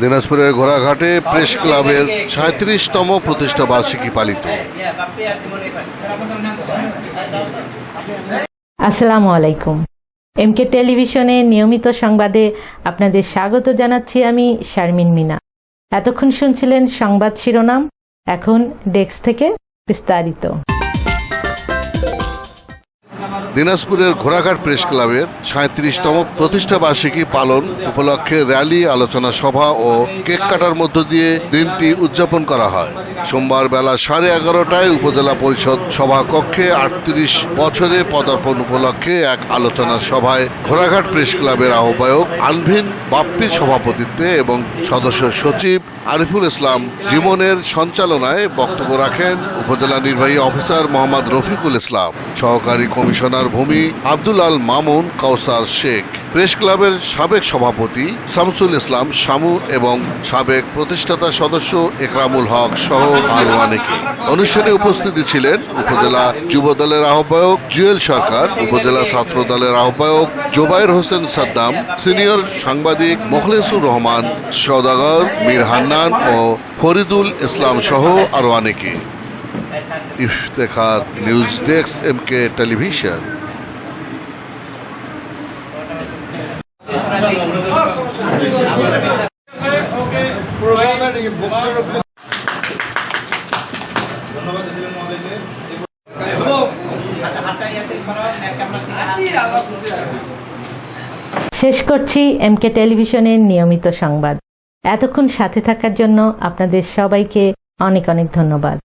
দিনাজপুরের ঘোড়াঘাটে প্রেস ক্লাবের সাঁত্রিশতম প্রতিষ্ঠা বার্ষিকী পালিত। আসসালামু আলাইকুম। এমকে টেলিভিশনে নিয়মিত সংবাদে আপনাদের স্বাগত জানাচ্ছি আমি শারমিন মিনা। এতক্ষণ শুনছিলেন সংবাদ শিরোনাম এখন ডেস্ক থেকে বিস্তারিত। দিনাজপুরের ঘোড়াঘাট প্রেস ক্লাবের সাঁত্রিশতম প্রতিষ্ঠা বার্ষিকী পালন উপলক্ষে র্যালি, আলোচনা সভা ও কেক কাটার মধ্য দিয়ে দিনটি উদযাপন করা হয়। সোমবার বেলা সাড়ে এগারোটায় উপজেলা পরিষদ সভাকক্ষে আটত্রিশ বছরে পদার্পণ উপলক্ষে এক আলোচনা সভায় ঘোড়াঘাট প্রেস ক্লাবের আহ্বায়ক আনভিন বাপ্পির সভাপতিত্বে এবং সদস্য সচিব আরিফুল ইসলাম জীবনের সঞ্চালনায় বক্তব্য রাখেন উপজেলা নির্বাহী অফিসার মোহাম্মদ রফিকুল ইসলাম। সহকারী কমিশনার ভূমি আব্দুল আল মামুন কাউসার শেখ। প্রেস ক্লাবের সাবেক সভাপতি শামসুল ইসলাম শামু এবং সাবেক প্রতিষ্ঠাতা সদস্য একরামুল হক সহ আরও অনেকে। অনুষ্ঠানে উপস্থিতি ছিলেন উপজেলা যুব দলের আহ্বায়ক জুয়েল সরকার, উপজেলা ছাত্র দলের আহ্বায়ক জোবায়ের হোসেন সাদ্দাম, সিনিয়র সাংবাদিক মোখলেসুর রহমান সদাগর মীর হান্নান ও ফরিদুল ইসলাম সহ আরও অনেকে। Iftekhar news desk M K television. শেষ করছি এমকে টেলিভিশনের নিয়মিত সংবাদ। এতক্ষণ সাথে থাকার জন্য আপনাদের সবাইকে অনেক অনেক ধন্যবাদ।